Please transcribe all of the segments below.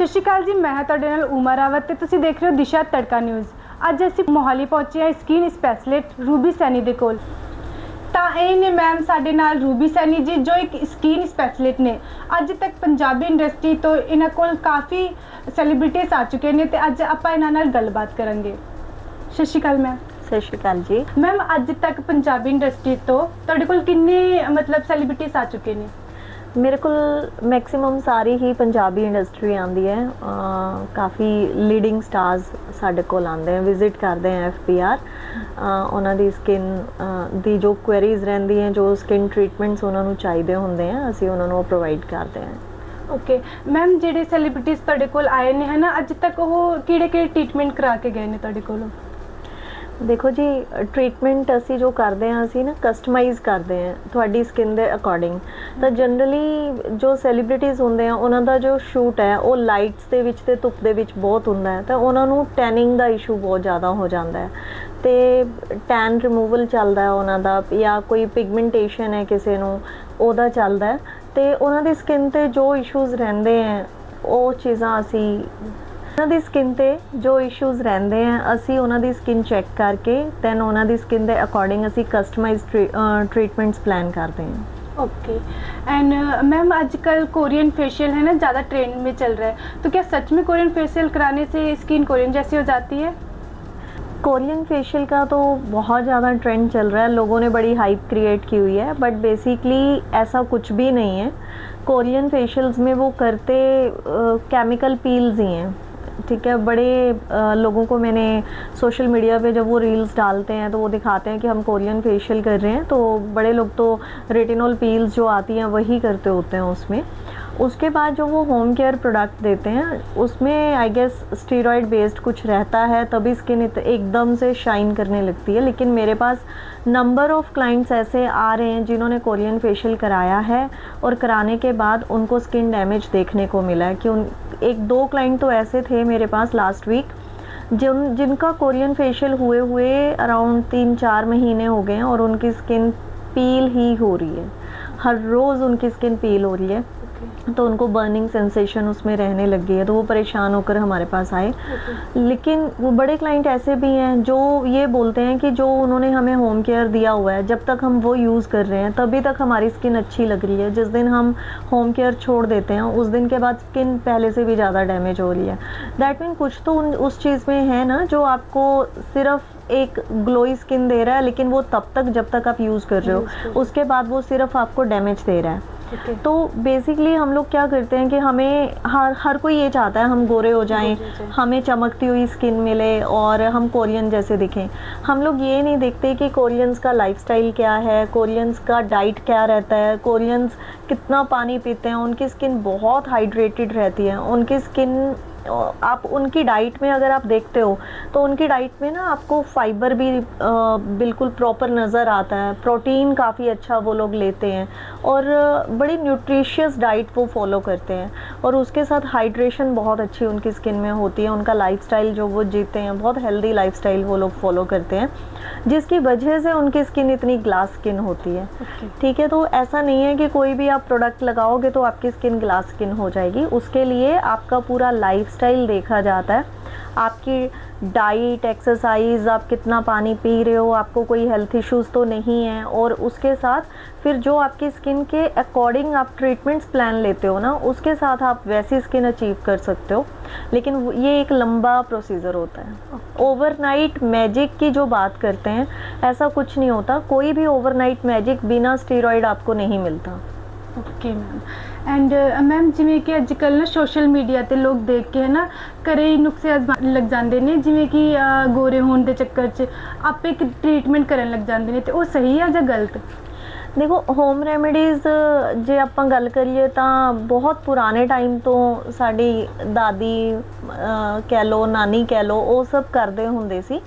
ਸਤਿ ਸ਼੍ਰੀ ਅਕਾਲ ਜੀ ਮੈਂ ਹਾਂ ਤੁਹਾਡੇ ਨਾਲ ਉਮਾ ਰਾਵਤ ਤੇ ਤੁਸੀਂ ਦੇਖ ਰਹੇ ਹੋ ਦਿਸ਼ਾ ਤੜਕਾ ਨਿਊਜ਼ ਅੱਜ ਅਸੀਂ ਮੋਹਾਲੀ ਪਹੁੰਚੇ ਹਾਂ ਸਕਿਨ ਸਪੈਸ਼ਲਿਸਟ ਰੂਬੀ ਸੈਣੀ ਦੇ ਕੋਲ। ਤਾਂ ਇਹ ਨੇ ਮੈਮ ਸਾਡੇ ਨਾਲ ਰੂਬੀ ਸੈਣੀ ਜੀ ਜੋ ਇੱਕ ਸਕਿਨ ਸਪੈਸ਼ਲਿਸਟ ਨੇ। ਅੱਜ ਤੱਕ ਪੰਜਾਬੀ ਇੰਡਸਟਰੀ ਤੋਂ ਇਹਨਾਂ ਕੋਲ ਕਾਫੀ ਸੈਲੀਬ੍ਰਿਟੀਜ਼ ਆ ਚੁੱਕੇ ਨੇ ਤੇ ਅੱਜ ਆਪਾਂ ਇਹਨਾਂ ਨਾਲ ਗੱਲਬਾਤ ਕਰਾਂਗੇ। ਸਤਿ ਸ਼੍ਰੀ ਅਕਾਲ ਮੈਮ ਸਤਿ ਸ਼੍ਰੀ ਅਕਾਲ ਜੀ। ਮੈਮ ਅੱਜ ਤੱਕ ਪੰਜਾਬੀ ਇੰਡਸਟਰੀ ਤੋਂ ਤੁਹਾਡੇ ਕੋਲ ਕਿੰਨੇ ਮਤਲਬ ਸੈਲੀਬ੍ਰਿਟੀਜ਼ ਆ ਚੁੱਕੇ ਨੇ? ਮੇਰੇ ਕੋਲ ਮੈਕਸਿਮਮ ਸਾਰੀ ਹੀ ਪੰਜਾਬੀ ਇੰਡਸਟਰੀ ਆਂਦੀ ਹੈ। ਕਾਫੀ ਲੀਡਿੰਗ ਸਟਾਰਸ ਸਾਡੇ ਕੋਲ ਆਉਂਦੇ ਆ ਵਿਜ਼ਿਟ ਕਰਦੇ ਆ ਐਫਪੀਆਰ ਉਹਨਾਂ ਦੀ ਸਕਿਨ ਦੀ ਜੋ ਕੁਐਰੀਜ਼ ਹੈ, ਜੋ ਸਕਿਨ ਟ੍ਰੀਟਮੈਂਟਸ ਉਹਨਾਂ ਨੂੰ ਚਾਹੀਦੇ ਹੁੰਦੇ ਆ ਅਸੀਂ ਉਹਨਾਂ ਨੂੰ ਪ੍ਰੋਵਾਈਡ ਕਰਦੇ ਹਾਂ। ਓਕੇ ਮੈਮ ਜਿਹੜੇ ਸੈਲੀਬ੍ਰਿਟੀਜ਼ ਤੁਹਾਡੇ ਕੋਲ ਆਏ ਨੇ, ਹਨਾ, ਅੱਜ ਤੱਕ ਉਹ ਕਿਹੜੇ ਕਿਹੜੇ ਟ੍ਰੀਟਮੈਂਟ ਕਰਾ ਕੇ ਗਏ ਨੇ ਤੁਹਾਡੇ ਕੋਲੋਂ? ਦੇਖੋ ਜੀ ਟ੍ਰੀਟਮੈਂਟ ਅਸੀਂ ਜੋ ਕਰਦੇ ਹਾਂ, ਅਸੀਂ ਨਾ ਕਸਟਮਾਈਜ਼ ਕਰਦੇ ਹਾਂ ਤੁਹਾਡੀ ਸਕਿਨ ਦੇ ਅਕੋਰਡਿੰਗ ਤਾਂ ਜਨਰਲੀ ਜੋ ਸੈਲੀਬ੍ਰਿਟੀਜ਼ ਹੁੰਦੇ ਆ, ਉਹਨਾਂ ਦਾ ਜੋ ਸ਼ੂਟ ਹੈ, ਉਹ ਲਾਈਟਸ ਦੇ ਵਿੱਚ ਤੇ ਧੁੱਪ ਦੇ ਵਿੱਚ ਬਹੁਤ ਹੁੰਦਾ ਹੈ। ਤਾਂ ਉਹਨਾਂ ਨੂੰ ਟੈਨਿੰਗ ਦਾ ਇਸ਼ੂ ਬਹੁਤ ਜ਼ਿਆਦਾ ਹੋ ਜਾਂਦਾ ਹੈ। ਤੇ ਟੈਨ ਰਿਮੂਵਲ ਚੱਲਦਾ ਹੈ ਉਹਨਾਂ ਦਾ, ਜਾਂ ਕੋਈ ਪਿਗਮੈਂਟੇਸ਼ਨ ਹੈ ਕਿਸੇ ਨੂੰ, ਉਹਦਾ ਚੱਲਦਾ ਹੈ। ਤੇ ਉਹਨਾਂ ਦੀ ਸਕਿਨ ਤੇ ਜੋ ਇਸ਼ੂਜ਼ ਰਹਿੰਦੇ ਆ ਉਹ ਚੀਜ਼ਾਂ ਅਸੀਂ ਉਹਨਾਂ ਦੀ ਸਕਿਨ ਤੇ ਜੋ ਇਸ਼ੂਜ਼ ਰਹਿੰਦੇ ਆ ਅਸੀਂ ਉਹਨਾਂ ਦੀ ਸਕਿਨ ਚੈੱਕ ਕਰਕੇ ਦੈਨ ਉਹਨਾਂ ਦੀ ਸਕਿਨ ਦੇ ਅਕੋਰਡਿੰਗ ਅਸੀਂ ਕਸਟਮਾਈਜ਼ ਟ੍ਰੀਟਮੈਂਟਸ ਪਲਾਨ ਕਰਦੇ ਹਾਂ। ओके एंड मैम आजकल कोरियन फेशियल है ना ज़्यादा ट्रेंड में चल रहा है तो क्या सच में कोरियन फेशियल कराने से स्किन कोरियन जैसी हो जाती है कोरियन फेशियल का तो बहुत ज़्यादा ट्रेंड चल रहा है लोगों ने बड़ी हाइप क्रिएट की हुई है बट बेसिकली ऐसा कुछ भी नहीं है कोरियन फेशियल्स में वो करते केमिकल uh, पील्स ही हैं ठीक है बड़े अ, लोगों को मैंने सोशल मीडिया पे जब वो रील्स डालते हैं तो वो दिखाते हैं कि हम कोरियन फेशियल कर रहे हैं तो बड़े लोग तो रेटिनॉल पील्स जो आती हैं वही करते होते हैं उसमें। उसके बाद जो वो होम केयर प्रोडक्ट देते हैं उसमें आई गेस स्टीरॉयड बेस्ड कुछ रहता है तभी स्किन एकदम से शाइन करने लगती है। लेकिन मेरे पास नंबर ऑफ़ क्लाइंट्स ऐसे आ रहे हैं जिन्होंने कोरियन फेशियल कराया है और कराने के बाद उनको स्किन डैमेज देखने को मिला है कि उन एक दो क्लाइंट तो ऐसे थे मेरे पास लास्ट वीक जिन, जिनका कोरियन फेशियल हुए हुए अराउंड तीन चार महीने हो गए हैं और उनकी स्किन पील ही हो रही है। हर रोज़ उनकी स्किन पील हो रही है। तो उनको बर्निंग सेंसेशन उसमें रहने लग गई है तो वो परेशान होकर हमारे पास आए। लेकिन वो बड़े क्लाइंट ऐसे भी हैं जो ये बोलते हैं कि जो उन्होंने हमें होम केयर दिया हुआ है जब तक हम वो यूज़ कर रहे हैं तभी तक हमारी स्किन अच्छी लग रही है। जिस दिन हम होम केयर छोड़ देते हैं उस दिन के बाद स्किन पहले से भी ज़्यादा डैमेज हो रही है। दैट मीन कुछ तो उन उस चीज़ में है ना जो आपको सिर्फ़ एक ग्लोई स्किन दे रहा है लेकिन वो तब तक जब तक आप यूज़ कर रहे हो उसके बाद वो सिर्फ़ आपको डैमेज दे रहा है। तो बेसिकली हम लोग क्या करते हैं कि हमें हर हर कोई ये चाहता है हम गोरे हो जाएँ। हमें चमकती हुई स्किन मिले और हम कोरियन जैसे दिखें हम लोग ये नहीं देखते कि कोरियंस का लाइफस्टाइल क्या है कोरियंस का डाइट क्या रहता है कोरियंस कितना पानी पीते हैं उनकी स्किन बहुत हाइड्रेटेड रहती है उनकी स्किन आप उनकी डाइट में अगर आप देखते हो तो उनकी डाइट में ना आपको फाइबर भी अ, बिल्कुल प्रॉपर नज़र आता है। प्रोटीन काफ़ी अच्छा वो लोग लेते हैं और बड़ी न्यूट्रिशियस डाइट वो फॉलो करते हैं। और उसके साथ हाइड्रेशन बहुत अच्छी उनकी स्किन में होती है। उनका लाइफस्टाइल जो वो जीते हैं बहुत हेल्दी लाइफस्टाइल वो लोग फॉलो करते हैं। जिसकी वजह से उनकी स्किन इतनी ग्लास स्किन होती है। ठीक okay. है तो ऐसा नहीं है कि कोई भी आप प्रोडक्ट लगाओगे तो आपकी स्किन ग्लास स्किन हो जाएगी। उसके लिए आपका पूरा लाइफ देखा जाता है। आपकी डाइट एक्सरसाइज आप कितना पानी पी रहे हो, आपको कोई हेल्थ इश्यूज़ तो नहीं है, और उसके साथ फिर जो आपकी स्किन के अकॉर्डिंग आप ट्रीटमेंट्स प्लान लेते हो ना, उसके साथ आप वैसी स्किन अचीव कर सकते हो। लेकिन ये एक लंबा प्रोसीजर होता है। ओवरनाइट मैजिक की जो बात करते हैं, ऐसा कुछ नहीं होता। कोई भी ओवरनाइट मैजिक बिना स्टीरॉयड आपको नहीं मिलता। ਓਕੇ ਮੈਮ ਐਂਡ ਮੈਮ ਜਿਵੇਂ ਕਿ ਅੱਜ ਕੱਲ੍ਹ ਨਾ ਸੋਸ਼ਲ ਮੀਡੀਆ ਤੇ ਲੋਕ ਦੇਖ ਕੇ ਹੈ ਨਾ ਘਰੇ ਹੀ ਨੁਕਸੇ ਅਜ਼ਮਾਉਣ ਲੱਗ ਜਾਂਦੇ ਨੇ ਜਿਵੇਂ ਕਿ ਅਹ, ਗੋਰੇ ਹੋਣ ਦੇ ਚੱਕਰ 'ਚ ਆਪੇ ਇੱਕ ਟ੍ਰੀਟਮੈਂਟ ਕਰਨ ਲੱਗ ਜਾਂਦੇ ਨੇ ਤੇ ਉਹ ਸਹੀ ਆ ਜਾਂ ਗਲਤ? ਦੇਖੋ ਹੋਮ ਰੈਮੇਡੀਜ਼ ਜੇ ਆਪਾਂ ਗੱਲ ਕਰੀਏ ਤਾਂ ਬਹੁਤ ਪੁਰਾਣੇ ਟਾਈਮ ਤੋਂ ਸਾਡੀ ਦਾਦੀ ਅਹ, ਕਹਿ ਲਓ ਨਾਨੀ ਕਹਿ ਲਓ ਉਹ ਸਭ ਕਰਦੇ ਹੁੰਦੇ ਸੀ।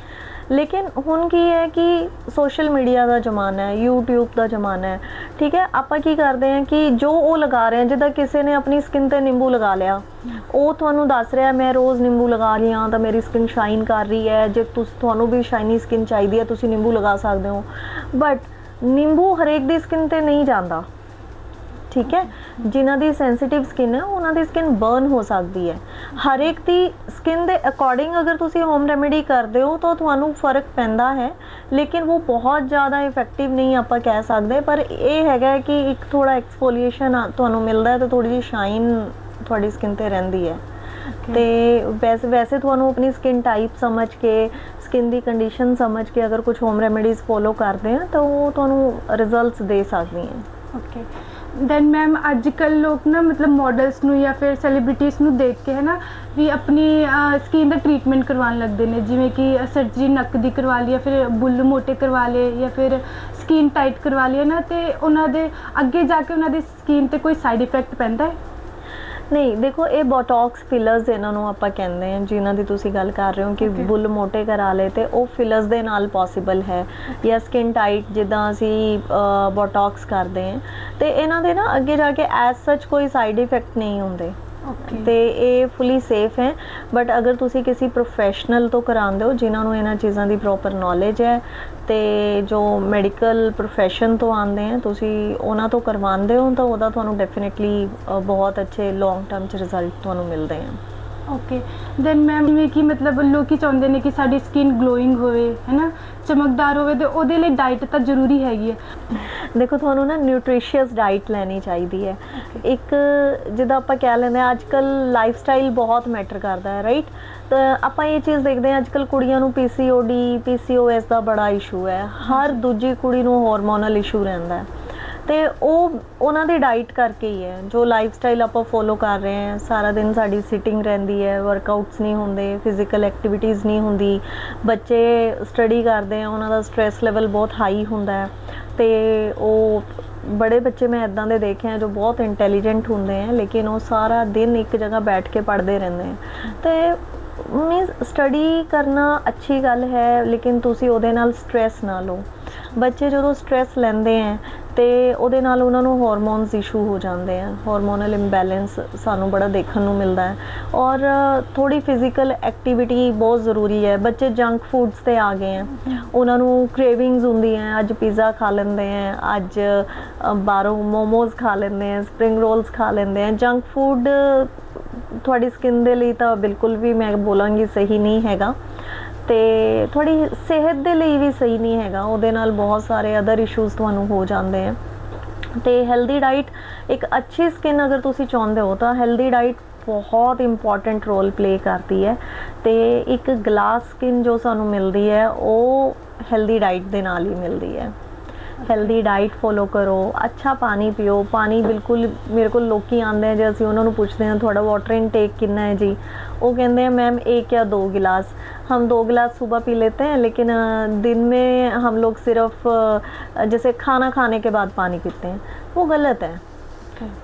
ਲੇਕਿਨ ਹੁਣ ਕੀ ਹੈ ਕਿ ਸੋਸ਼ਲ ਮੀਡੀਆ ਦਾ ਜ਼ਮਾਨਾ ਹੈ, YouTube ਦਾ ਜ਼ਮਾਨਾ ਹੈ, ਠੀਕ ਹੈ? ਆਪਾਂ ਕੀ ਕਰਦੇ ਹਾਂ ਕਿ ਜੋ ਉਹ ਲਗਾ ਰਹੇ ਹਾਂ, ਜਿੱਦਾਂ ਕਿਸੇ ਨੇ ਆਪਣੀ ਸਕਿਨ ਤੇ ਨਿੰਬੂ ਲਗਾ ਲਿਆ, ਉਹ ਤੁਹਾਨੂੰ ਦੱਸ ਰਿਹਾ, ਮੈਂ ਰੋਜ਼ ਨਿੰਬੂ ਲਗਾ ਰਹੀ ਹਾਂ, ਤਾਂ ਮੇਰੀ ਸਕਿਨ ਸ਼ਾਈਨ ਕਰ ਰਹੀ ਹੈ, ਜੇ ਤੁਸੀਂ ਤੁਹਾਨੂੰ ਵੀ ਸ਼ਾਈਨੀ ਸਕਿਨ ਚਾਹੀਦੀ ਹੈ, ਤੁਸੀਂ ਨਿੰਬੂ ਲਗਾ ਸਕਦੇ ਹੋ। ਬਟ ਨਿੰਬੂ ਹਰੇਕ ਦੀ ਸਕਿਨ ਤੇ ਨਹੀਂ ਜਾਂਦਾ। ਠੀਕ ਹੈ? ਜਿਨ੍ਹਾਂ ਦੀ ਸੈਂਸਿਟਿਵ ਸਕਿਨ ਹੈ ਉਹਨਾਂ ਦੀ ਸਕਿਨ ਬਰਨ ਹੋ ਸਕਦੀ ਹੈ। ਹਰ ਇੱਕ ਦੀ ਸਕਿਨ ਦੇ ਅਕੋਰਡਿੰਗ ਅਗਰ ਤੁਸੀਂ ਹੋਮ ਰੈਮੇਡੀ ਕਰਦੇ ਹੋ ਤਾਂ ਤੁਹਾਨੂੰ ਫ਼ਰਕ ਪੈਂਦਾ ਹੈ। ਲੇਕਿਨ ਉਹ ਬਹੁਤ ਜ਼ਿਆਦਾ ਇਫੈਕਟਿਵ ਨਹੀਂ ਆਪਾਂ ਕਹਿ ਸਕਦੇ ਪਰ ਇਹ ਹੈਗਾ ਹੈ ਕਿ ਇੱਕ ਥੋੜਾ ਐਕਸਫੋਲੀਏਸ਼ਨ ਤੁਹਾਨੂੰ ਮਿਲਦਾ ਹੈ ਤਾਂ ਥੋੜੀ ਜਿਹੀ ਸ਼ਾਈਨ ਤੁਹਾਡੀ ਸਕਿਨ ਤੇ ਰਹਿੰਦੀ ਹੈ। ਤੇ ਵੈਸੇ ਵੈਸੇ ਤੁਹਾਨੂੰ ਆਪਣੀ ਸਕਿਨ ਟਾਈਪ ਸਮਝ ਕੇ ਸਕਿਨ ਦੀ ਕੰਡੀਸ਼ਨ ਸਮਝ ਕੇ ਅਗਰ ਕੁਝ ਹੋਮ ਰੈਮੇਡੀਜ਼ ਫੋਲੋ ਕਰਦੇ ਆ ਤਾਂ ਉਹ ਤੁਹਾਨੂੰ ਰਿਜ਼ਲਟਸ ਦੇ ਸਕਦੀਆਂ। ਓਕੇ ਦੈਨ ਮੈਮ ਅੱਜ ਕੱਲ ਲੋਕ ਨਾ ਮਤਲਬ ਮਾਡਲਸ ਨੂੰ ਜਾਂ ਫਿਰ ਸੈਲੀਬ੍ਰਿਟੀਜ਼ ਨੂੰ ਦੇਖ ਕੇ ਹੈ ਨਾ ਵੀ ਆਪਣੀ ਸਕਿਨ ਦਾ ਟ੍ਰੀਟਮੈਂਟ ਕਰਵਾਉਣ ਲੱਗਦੇ ਨੇ। ਜਿਵੇਂ ਕਿ ਸਰਜਰੀ ਨੱਕ ਦੀ ਕਰਵਾ ਲਈ ਜਾਂ ਫਿਰ ਬੁੱਲ ਮੋਟੇ ਕਰਵਾ ਲਏ ਜਾਂ ਫਿਰ ਸਕਿਨ ਟਾਈਟ ਕਰਵਾ ਲਈ ਹੈ ਨਾ ਤੇ ਉਹਨਾਂ ਦੇ ਅੱਗੇ ਜਾ ਕੇ ਉਹਨਾਂ ਦੀ ਸਕਿਨ ਤੇ ਕੋਈ ਸਾਈਡ ਇਫੈਕਟ ਪੈਂਦਾ ਹੈ? ਨਹੀਂ ਦੇਖੋ ਇਹ ਬੋਟੌਕਸ ਫਿਲਰਸ ਇਹਨਾਂ ਨੂੰ ਆਪਾਂ ਕਹਿੰਦੇ ਹਾਂ ਜਿਨ੍ਹਾਂ ਦੀ ਤੁਸੀਂ ਗੱਲ ਕਰ ਰਹੇ ਹੋ ਕਿ. ਬੁੱਲ ਮੋਟੇ ਕਰਾ ਲਏ ਤੇ ਉਹ ਫਿਲਰਸ ਦੇ ਨਾਲ ਪੋਸੀਬਲ ਹੈ ਜਾਂ ਸਕਿਨ ਟਾਈਟ ਜਿੱਦਾਂ ਅਸੀਂ ਬੋਟੌਕਸ ਕਰਦੇ ਹਾਂ ਤੇ ਇਹਨਾਂ ਦੇ ਨਾ ਅੱਗੇ ਜਾ ਕੇ ਐਸ ਸੱਚ ਕੋਈ ਸਾਈਡ ਇਫੈਕਟ ਨਹੀਂ ਹੁੰਦੇ ਤੇ ਇਹ ਫੁੱਲੀ ਸੇਫ ਹੈ। ਬਟ ਅਗਰ ਤੁਸੀਂ ਕਿਸੇ ਪ੍ਰੋਫੈਸ਼ਨਲ ਤੋਂ ਕਰਾਉਂਦੇ ਹੋ, ਜਿਨ੍ਹਾਂ ਨੂੰ ਇਹਨਾਂ ਚੀਜ਼ਾਂ ਦੀ ਪ੍ਰੋਪਰ ਨੌਲੇਜ ਹੈ, ਤੇ ਜੋ ਮੈਡੀਕਲ ਪ੍ਰੋਫੈਸ਼ਨ ਤੋਂ ਆਉਂਦੇ ਆ ਤੁਸੀਂ ਉਹਨਾਂ ਤੋਂ ਕਰਵਾਉਂਦੇ ਹੋ, ਤਾਂ ਉਹਦਾ ਤੁਹਾਨੂੰ ਡੈਫੀਨਿਟਲੀ ਬਹੁਤ ਅੱਛੇ ਲੌਂਗ ਟਰਮ ਚ ਰਿਜ਼ਲਟ ਤੁਹਾਨੂੰ ਮਿਲਦੇ ਆ ਓਕੇ ਦੈਨ ਮੈਮ ਜਿਵੇਂ ਕਿ ਮਤਲਬ ਲੋਕੀ ਚਾਹੁੰਦੇ ਨੇ ਕਿ ਸਾਡੀ ਸਕਿਨ ਗਲੋਇੰਗ ਹੋਵੇ ਹੈ ਨਾ ਚਮਕਦਾਰ ਹੋਵੇ ਤੇ ਉਹਦੇ ਲਈ ਡਾਈਟ ਤਾਂ ਜ਼ਰੂਰੀ ਹੈਗੀ ਹੈ। ਦੇਖੋ ਤੁਹਾਨੂੰ ਨਾ ਨਿਊਟ੍ਰੀਸ਼ੀਅਸ ਡਾਈਟ ਲੈਣੀ ਚਾਹੀਦੀ ਹੈ। ਇੱਕ ਜਿੱਦਾਂ ਆਪਾਂ ਕਹਿ ਲੈਂਦੇ ਆ ਅੱਜ ਕੱਲ ਲਾਈਫ ਸਟਾਈਲ ਬਹੁਤ ਮੈਟਰ ਕਰਦਾ ਹੈ ਰਾਈਟ ਤਾਂ ਆਪਾਂ ਇਹ ਚੀਜ਼ ਦੇਖਦੇ ਹਾਂ ਅੱਜ ਕੱਲ ਕੁੜੀਆਂ ਨੂੰ PCOD PCOS ਦਾ ਬੜਾ ਇਸ਼ੂ ਹੈ। ਹਰ ਦੂਜੀ ਕੁੜੀ ਨੂੰ ਹਾਰਮੋਨਲ ਇਸ਼ੂ ਰਹਿੰਦਾ ਹੈ। ਤੇ ਉਹ, ਉਹਨਾਂ ਦੀ ਡਾਈਟ ਕਰਕੇ ਹੀ ਹੈ। ਜੋ ਲਾਈਫ ਸਟਾਈਲ ਆਪਾਂ ਫੋਲੋ ਕਰ ਰਹੇ ਹਾਂ, ਸਾਰਾ ਦਿਨ ਸਾਡੀ ਸਿਟਿੰਗ ਰਹਿੰਦੀ ਹੈ ਵਰਕਆਊਟਸ ਨਹੀਂ ਹੁੰਦੇ ਫਿਜ਼ੀਕਲ ਐਕਟੀਵਿਟੀਜ਼ ਨਹੀਂ ਹੁੰਦੀ। ਬੱਚੇ ਸਟੱਡੀ ਕਰਦੇ ਆ, ਉਹਨਾਂ ਦਾ ਸਟ੍ਰੈਸ ਲੈਵਲ ਬਹੁਤ ਹਾਈ ਹੁੰਦਾ ਹੈ। ਤੇ ਉਹ, ਬੜੇ ਬੱਚੇ ਮੈਂ ਇਦਾਂ ਦੇ ਦੇਖੇ ਆ ਜੋ ਬਹੁਤ ਇੰਟੈਲੀਜੈਂਟ ਹੁੰਦੇ ਆ, ਲੇਕਿਨ ਉਹ ਸਾਰਾ ਦਿਨ ਇੱਕ ਜਗ੍ਹਾ ਬੈਠ ਕੇ ਪੜ੍ਹਦੇ ਰਹਿੰਦੇ ਆ। ਤੇ ਮੀਨਸ ਸਟੱਡੀ ਕਰਨਾ ਅੱਛੀ ਗੱਲ ਹੈ, ਲੇਕਿਨ ਤੁਸੀਂ ਉਹਦੇ ਨਾਲ ਸਟ੍ਰੈਸ ਨਾ ਲਓ। ਬੱਚੇ ਜਦੋਂ ਸਟ੍ਰੈਸ ਲੈਂਦੇ ਆ ਤੇ ਉਹਦੇ ਨਾਲ ਉਹਨਾਂ ਨੂੰ ਹਾਰਮੋਨਸ ਇਸ਼ੂ ਹੋ ਜਾਂਦੇ ਆ। ਹਾਰਮੋਨਲ ਇੰਬੈਲੈਂਸ ਸਾਨੂੰ ਬੜਾ ਦੇਖਣ ਨੂੰ ਮਿਲਦਾ ਹੈ। ਔਰ ਥੋੜੀ ਫਿਜ਼ੀਕਲ ਐਕਟੀਵਿਟੀ ਬਹੁਤ ਜ਼ਰੂਰੀ ਹੈ। ਬੱਚੇ ਜੰਕ ਫੂਡਸ ਤੇ ਆ ਗਏ ਆ ਉਹਨਾਂ ਨੂੰ ਕ੍ਰੇਵਿੰਗਸ ਹੁੰਦੀਆਂ ਅੱਜ ਪੀਜ਼ਾ ਖਾ ਲੈਂਦੇ ਆ ਅੱਜ ਬਾਹਰੋਂ ਮੋਮੋਜ਼ ਖਾ ਲੈਂਦੇ ਆ ਸਪਰਿੰਗ ਰੋਲਸ ਖਾ ਲੈਂਦੇ ਆ ਜੰਕ ਫੂਡ ਤੁਹਾਡੀ ਸਕਿਨ ਦੇ ਲਈ ਤਾਂ ਬਿਲਕੁਲ ਵੀ ਮੈਂ ਬੋਲਾਂਗੀ ਸਹੀ ਨਹੀਂ ਹੈਗਾ। ਤੇ ਤੁਹਾਡੀ ਸਿਹਤ ਦੇ ਲਈ ਵੀ ਸਹੀ ਨਹੀਂ ਹੈਗਾ, ਉਹਦੇ ਨਾਲ ਬਹੁਤ ਸਾਰੇ ਅਦਰ ਇਸ਼ੂਜ਼ ਤੁਹਾਨੂੰ ਹੋ ਜਾਂਦੇ ਆ। ਤੇ ਹੈਲਦੀ ਡਾਈਟ ਇੱਕ ਅੱਛੀ ਸਕਿਨ ਅਗਰ ਤੁਸੀਂ ਚਾਹੁੰਦੇ ਹੋ ਤਾਂ ਹੈਲਦੀ ਡਾਈਟ ਬਹੁਤ ਇੰਪੋਰਟੈਂਟ ਰੋਲ ਪਲੇ ਕਰਦੀ ਹੈ। ਤੇ ਇੱਕ ਗਲਾਸ ਸਕਿਨ ਜੋ ਸਾਨੂੰ ਮਿਲਦੀ ਹੈ, ਉਹ ਹੈਲਦੀ ਡਾਈਟ ਦੇ ਨਾਲ ਹੀ ਮਿਲਦੀ ਹੈ। ਹੈਲਦੀ ਡਾਈਟ ਫੋਲੋ ਕਰੋ ਅੱਛਾ ਪਾਣੀ ਪੀਓ ਪਾਣੀ ਬਿਲਕੁਲ ਮੇਰੇ ਕੋਲ ਲੋਕੀ ਆਉਂਦੇ ਆ ਜੇ ਅਸੀਂ ਉਹਨਾਂ ਨੂੰ ਪੁੱਛਦੇ ਹਾਂ ਤੁਹਾਡਾ ਵਾਟਰ ਇਨਟੇਕ ਕਿੰਨਾ ਹੈ ਜੀ ਉਹ कहते हैं मैम एक या दो गिलास हम दो गिलास सुबह पी लेते हैं लेकिन अ, दिन में हम लोग सिर्फ अ, जैसे खाना खाने के बाद पानी पीते हैं वो गलत है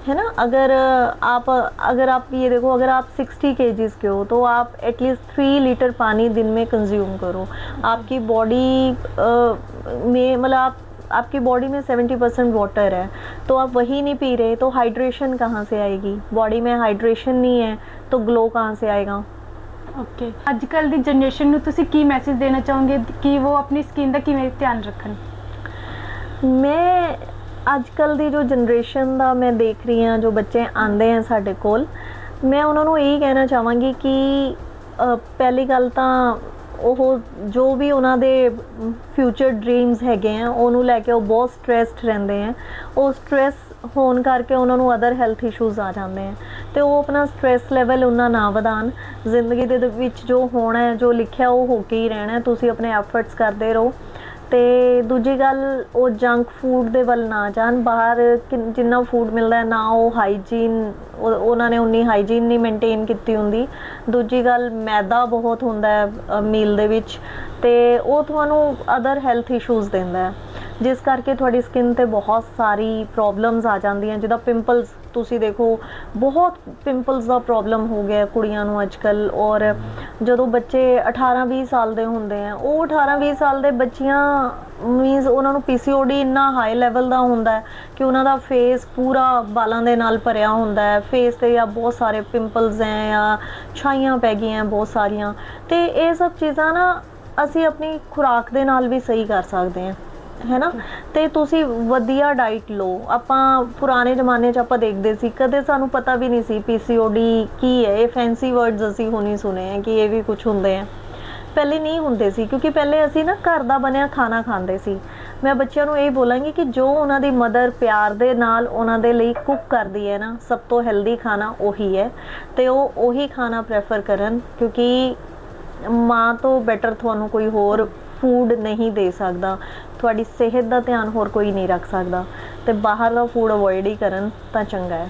है ना अगर अ, आप अगर आप ये देखो अगर आप 60 केजीज के हो तो आप एटलीस्ट थ्री लीटर पानी दिन में कंज्यूम करो आपकी बॉडी में मतलब आप आपकी बॉडी में 70 परसेंट वाटर है तो आप वही नहीं पी रहे तो हाइड्रेशन कहाँ से आएगी बॉडी में हाइड्रेशन नहीं है तो ग्लो कहाँ से आएगा ਓਕੇ ਅੱਜ ਕੱਲ ਦੀ ਜਨਰੇਸ਼ਨ ਨੂੰ ਤੁਸੀਂ ਕੀ ਮੈਸੇਜ ਦੇਣਾ ਚਾਹੋਗੇ ਕਿ ਉਹ ਆਪਣੀ ਸਕਿਨ ਦਾ ਕਿਵੇਂ ਧਿਆਨ ਰੱਖਣ ਮੈਂ ਅੱਜ ਕੱਲ ਦੀ ਜੋ ਜਨਰੇਸ਼ਨ ਦਾ ਮੈਂ ਦੇਖ ਰਹੀ ਹਾਂ ਜੋ ਬੱਚੇ ਆਂਦੇ ਆ ਸਾਡੇ ਕੋਲ ਮੈਂ ਉਹਨਾਂ ਨੂੰ ਇਹੀ ਕਹਿਣਾ ਚਾਹਾਂਗੀ ਕਿ ਅ, ਪਹਿਲੀ ਗੱਲ ਤਾਂ ਉਹ ਜੋ ਵੀ ਉਹਨਾਂ ਦੇ ਫਿਊਚਰ ਡ੍ਰੀਮਸ ਹੈਗੇ ਆ, ਉਹਨੂੰ ਲੈ ਕੇ ਉਹ ਬਹੁਤ ਸਟ੍ਰੈਸਡ ਰਹਿੰਦੇ ਆ। ਉਹ ਸਟ੍ਰੈਸ ਹੋਣ ਕਰਕੇ ਉਹਨਾਂ ਨੂੰ ਅਦਰ ਹੈਲਥ ਇਸ਼ੂਜ਼ ਆ ਜਾਂਦੇ ਆ। ਤੇ ਉਹ ਆਪਣਾ ਸਟ੍ਰੈਸ ਲੈਵਲ ਉਹਨਾਂ ਨਾ ਵਧਾਣ ਜ਼ਿੰਦਗੀ ਦੇ ਵਿੱਚ ਜੋ ਹੋਣਾ ਹੈ, ਜੋ ਲਿਖਿਆ, ਉਹ ਹੋ ਕੇ ਹੀ ਰਹਿਣਾ ਤੁਸੀਂ ਆਪਣੇ ਐਫਰਟਸ ਕਰਦੇ ਰਹੋ। ਅਤੇ ਦੂਜੀ ਗੱਲ, ਉਹ ਜੰਕ ਫੂਡ ਦੇ ਵੱਲ ਨਾ ਜਾਣ। ਬਾਹਰ ਕਿੰਨ- ਜਿੰਨਾ ਫੂਡ ਮਿਲਦਾ ਨਾ ਉਹ ਹਾਈਜੀਨ ਉਹਨਾਂ ਨੇ ਉਨੀ ਹਾਈਜੀਨ ਨਹੀਂ ਮੇਨਟੇਨ ਕੀਤੀ ਹੁੰਦੀ। ਦੂਜੀ ਗੱਲ, ਮੈਦਾ ਬਹੁਤ ਹੁੰਦਾ ਮੀਲ ਦੇ ਵਿੱਚ। ਅਤੇ ਉਹ ਤੁਹਾਨੂੰ ਅਦਰ ਹੈਲਥ ਇਸ਼ੂਜ਼ ਦਿੰਦਾ ਜਿਸ ਕਰਕੇ ਤੁਹਾਡੀ ਸਕਿਨ ਤੇ ਬਹੁਤ ਸਾਰੀ ਪ੍ਰੋਬਲਮਸ ਆ ਜਾਂਦੀਆਂ, ਜਿੱਦਾਂ ਪਿੰਪਲਸ ਤੁਸੀਂ ਦੇਖੋ, ਬਹੁਤ ਪਿੰਪਲਸ ਦਾ ਪ੍ਰੋਬਲਮ ਹੋ ਗਿਆ ਕੁੜੀਆਂ ਨੂੰ ਅੱਜਕੱਲ ਔਰ ਜਦੋਂ ਬੱਚੇ 18 20 ਸਾਲ ਦੇ ਹੁੰਦੇ ਆ, ਉਹ 18 20 ਸਾਲ ਦੇ ਬੱਚੀਆਂ ਮੀਨਸ ਉਹਨਾਂ ਨੂੰ PCOD ਇੰਨਾ ਹਾਈ ਲੈਵਲ ਦਾ ਹੁੰਦਾ ਹੈ ਕਿ ਉਹਨਾਂ ਦਾ ਫੇਸ ਪੂਰਾ ਬਾਲਾਂ ਦੇ ਨਾਲ ਭਰਿਆ ਹੁੰਦਾ ਹੈ ਫੇਸ ਤੇ ਜਾਂ ਬਹੁਤ ਸਾਰੇ ਪਿੰਪਲਸ ਹੈ ਜਾਂ ਛਾਈਆਂ ਪੈ ਗਈਆਂ ਬਹੁਤ ਸਾਰੀਆਂ ਤੇ ਇਹ ਸਭ ਚੀਜ਼ਾਂ ਨਾ ਅਸੀਂ ਆਪਣੀ ਖੁਰਾਕ ਦੇ ਨਾਲ ਵੀ ਸਹੀ ਕਰ ਸਕਦੇ ਹਾਂ। ਹੈ ਤੇ ਤੁਸੀਂ ਵਧੀਆ ਡਾਈਟ ਲਓ। ਆਪਾਂ ਪੁਰਾਣੇ ਜ਼ਮਾਨੇ 'ਚ ਆਪਾਂ ਦੇਖਦੇ ਸੀ, ਕਦੇ ਸਾਨੂੰ ਪਤਾ ਵੀ ਨਹੀਂ ਸੀ ਪੀਸੀਓਡੀ ਕੀ ਹੈ। ਇਹ ਫੈਂਸੀ ਵਰਡਸ ਅਸੀਂ ਹੁਣੀ ਸੁਣੇ ਆ ਕਿ ਇਹ ਵੀ ਕੁਝ ਹੁੰਦੇ ਆ। ਪਹਿਲੇ ਨਹੀਂ ਹੁੰਦੇ ਸੀ, ਕਿਉਂਕਿ ਪਹਿਲੇ ਅਸੀਂ ਨਾ ਘਰ ਦਾ ਬਣਿਆ ਖਾਣਾ ਖਾਂਦੇ ਸੀ। ਮੈਂ ਬੱਚਿਆਂ ਨੂੰ ਇਹ ਬੋਲਾਂਗੀ ਕਿ ਜੋ ਉਹਨਾਂ ਦੀ ਮਦਰ ਪਿਆਰ ਦੇ ਨਾਲ ਉਹਨਾਂ ਦੇ ਲਈ ਕੁੱਕ ਕਰਦੀ ਹੈ ਨਾ, ਸਭ ਤੋਂ ਹੈਲਦੀ ਖਾਣਾ ਉਹੀ ਹੈ। ਤੇ ਉਹ ਉਹੀ ਖਾਣਾ ਪ੍ਰੈਫਰ ਕਰਨ, ਕਿਉਂਕਿ ਮਾਂ ਤੋਂ ਬੈਟਰ ਤੁਹਾਨੂੰ ਕੋਈ ਹੋਰ ਫੂਡ ਨਹੀਂ ਦੇ ਸਕਦਾ, ਤੁਹਾਡੀ ਸਿਹਤ ਦਾ ਧਿਆਨ ਹੋਰ ਕੋਈ ਨਹੀਂ ਰੱਖ ਸਕਦਾ, ਤੇ ਬਾਹਰਲਾ ਫੂਡ ਅਵੋਇਡ ਹੀ ਕਰਨ ਤਾਂ ਚੰਗਾ ਹੈ।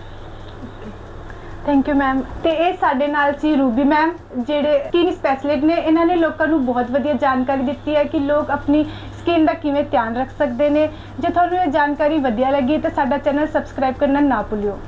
ਥੈਂਕ ਯੂ ਮੈਮ ਤੇ ਇਹ ਸਾਡੇ ਨਾਲ ਸੀ ਰੂਬੀ ਮੈਮ ਜਿਹੜੇ ਸਕਿਨ ਸਪੈਸ਼ਲਿਸਟ ਨੇ, ਇਹਨਾਂ ਨੇ ਲੋਕਾਂ ਨੂੰ ਬਹੁਤ ਵਧੀਆ ਜਾਣਕਾਰੀ ਦਿੱਤੀ ਹੈ ਕਿ ਲੋਕ ਆਪਣੀ ਸਕਿਨ ਦਾ ਕਿਵੇਂ ਧਿਆਨ ਰੱਖ ਸਕਦੇ ਨੇ। ਜੇ ਤੁਹਾਨੂੰ ਇਹ ਜਾਣਕਾਰੀ ਵਧੀਆ ਲੱਗੀ ਤਾਂ ਸਾਡਾ ਚੈਨਲ ਸਬਸਕ੍ਰਾਈਬ ਕਰਨਾ ਨਾ ਭੁੱਲਿਓ।